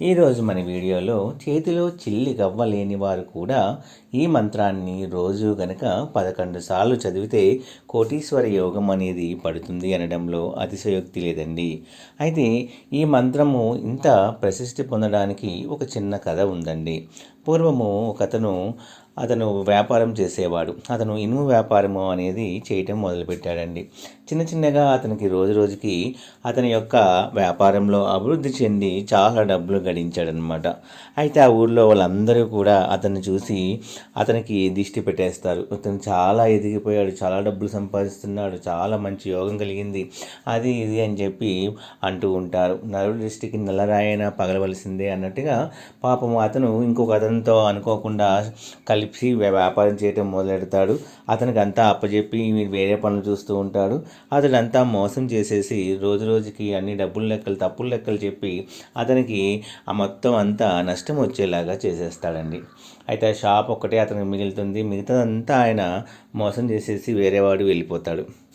ఈరోజు మన వీడియోలో చేతిలో చిల్లి గవ్వ లేని వారు కూడా ఈ మంత్రాన్ని రోజు గనక పదకొండు సార్లు చదివితే కోటీశ్వర యోగం అనేది పడుతుంది అనడంలో అతిశయోక్తి లేదండి. అయితే ఈ మంత్రము ఇంత ప్రశస్తి పొందడానికి ఒక చిన్న కథ ఉందండి. పూర్వము ఒకతను అతను వ్యాపారం చేసేవాడు. అతను ఇనుము వ్యాపారము అనేది చేయటం మొదలుపెట్టాడండి. చిన్న చిన్నగా అతనికి రోజు రోజుకి అతని యొక్క వ్యాపారంలో అభివృద్ధి చెంది చాలా డబ్బులు గడించాడనమాట. అయితే ఆ ఊర్లో వాళ్ళందరూ కూడా అతన్ని చూసి అతనికి దిష్టి పెట్టేస్తారు. అతను చాలా ఎదిగిపోయాడు చాలా డబ్బులు సంపాదిస్తున్నాడు చాలా మంచి యోగం కలిగింది. అది ఇది అని చెప్పి అంటూ ఉంటారు. నరుడు దృష్టికి నల్లరాయన పగలవలసిందే అన్నట్టుగా పాపం అతను ఇంకొక అతనితో అనుకోకుండా కలిపి వ్యాపారం చేయటం మొదలెడతాడు. అతనికి అంతా అప్పచెప్పి వేరే పనులు చూస్తూ ఉంటాడు. అతడు అంతా మోసం చేసేసి రోజు రోజుకి అన్ని డబ్బులు లెక్కలు తప్పులు లెక్కలు చెప్పి అతనికి ఆ మొత్తం అంతా నష్టం వచ్చేలాగా చేసేస్తాడండి. అయితే ఆ షాప్ ఒక్కటే అతనికి మిగులుతుంది. మిగతాదంతా ఆయన మోసం చేసేసి వేరేవాడు వెళ్ళిపోతాడు.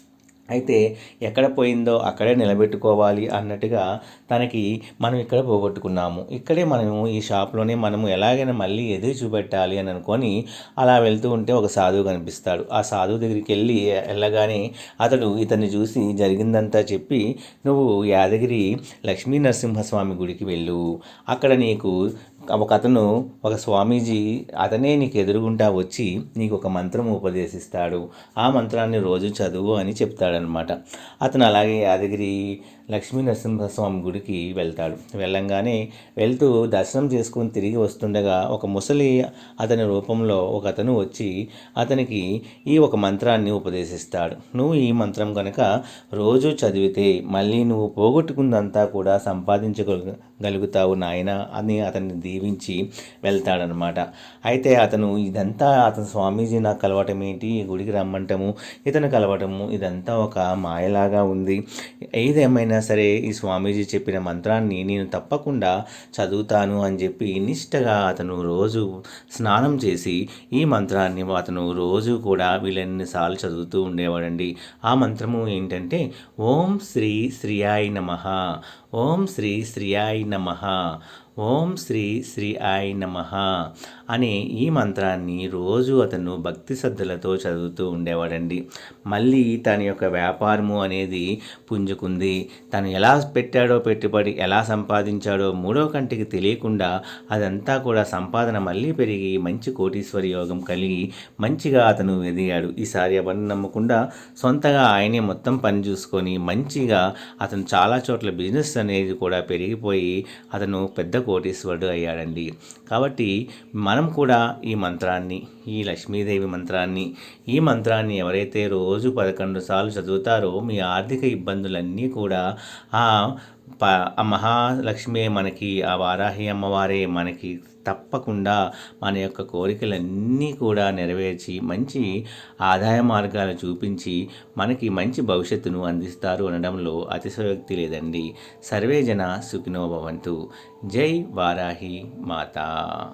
అయితే ఎక్కడ పోయిందో అక్కడే నిలబెట్టుకోవాలి అన్నట్టుగా తనకి మనం ఇక్కడ పోగొట్టుకున్నాము. ఇక్కడే మనము ఈ షాప్లోనే మనము ఎలాగైనా మళ్ళీ ఎదురు చూపెట్టాలి అని అనుకొని అలా వెళ్తూ ఉంటే ఒక సాధువు కనిపిస్తాడు. ఆ సాధువు దగ్గరికి వెళ్ళి వెళ్ళగానే అతడు ఇతన్ని చూసి జరిగిందంతా చెప్పి నువ్వు యాదగిరి లక్ష్మీ నరసింహస్వామి గుడికి వెళ్ళు. అక్కడ నీకు ఒక అతను ఒక స్వామీజీ అతనే నీకు ఎదురుగుంటా వచ్చి నీకు ఒక మంత్రం ఉపదేశిస్తాడు. ఆ మంత్రాన్ని రోజు చదువు అని చెప్తాడనమాట అతను అలాగే యాదగిరి లక్ష్మీ నరసింహస్వామి గుడికి వెళ్తాడు. వెళ్ళంగానే వెళ్తూ దర్శనం చేసుకుని తిరిగి వస్తుండగా ఒక ముసలి అతని రూపంలో ఒక అతను వచ్చి అతనికి ఈ ఒక మంత్రాన్ని ఉపదేశిస్తాడు. నువ్వు ఈ మంత్రం కనుక రోజు చదివితే మళ్ళీ నువ్వు పోగొట్టుకుందంతా కూడా సంపాదించగలుగుతావు నాయన అని అతన్ని జీవించి వెళ్తాడనమాట అయితే అతను ఇదంతా అతను స్వామీజీ నాకు కలవటం ఏంటి? గుడికి రమ్మంటము ఇతను కలవటము ఇదంతా ఒక మాయలాగా ఉంది. ఏదేమైనా సరే ఈ స్వామీజీ చెప్పిన మంత్రాన్ని నేను తప్పకుండా చదువుతాను అని చెప్పి నిష్టగా అతను రోజు స్నానం చేసి ఈ మంత్రాన్ని అతను రోజు కూడా వీళ్ళన్నిసార్లు చదువుతూ ఉండేవాడండి. ఆ మంత్రము ఏంటంటే ఓం శ్రీ శ్రీయాయ నమ. ఓం శ్రీ శ్రీయాయ నమ. ఓం శ్రీ శ్రీ ఆయ నమ అనే ఈ మంత్రాన్ని రోజు అతను భక్తి శ్రద్ధలతో చదువుతూ ఉండేవాడండి. మళ్ళీ తన యొక్క వ్యాపారము అనేది పుంజుకుంది. తను ఎలా పెట్టాడో పెట్టుబడి ఎలా సంపాదించాడో మూడో కంటికి తెలియకుండా అదంతా కూడా సంపాదన మళ్ళీ పెరిగి మంచి కోటీశ్వర యోగం కలిగి మంచిగా అతను ఎదిగాడు. ఈసారి ఎవరిని నమ్మకుండా సొంతగా ఆయనే మొత్తం పని చూసుకొని మంచిగా అతను చాలా చోట్ల బిజినెస్ అనేది కూడా పెరిగిపోయి అతను పెద్ద కోటీశ్వరుడు అయ్యాడండి. కాబట్టి మనం కూడా ఈ మంత్రాన్ని ఈ లక్ష్మీదేవి మంత్రాన్ని. ఈ మంత్రాన్ని ఎవరైతే రోజు పదకొండు సార్లు చదువుతారో మీ ఆర్థిక ఇబ్బందులన్నీ కూడా ఆ ప మహాలక్ష్మి మనకి ఆ వారాహి అమ్మవారే మనకి తప్పకుండా మన యొక్క కోరికలన్నీ కూడా నెరవేర్చి మంచి ఆదాయ మార్గాలు చూపించి మనకి మంచి భవిష్యత్తును అందిస్తారు అనడంలో అతిశయోక్తి లేదండి. సర్వే జన సుఖినో భవంతు. జై వారాహి మాతా.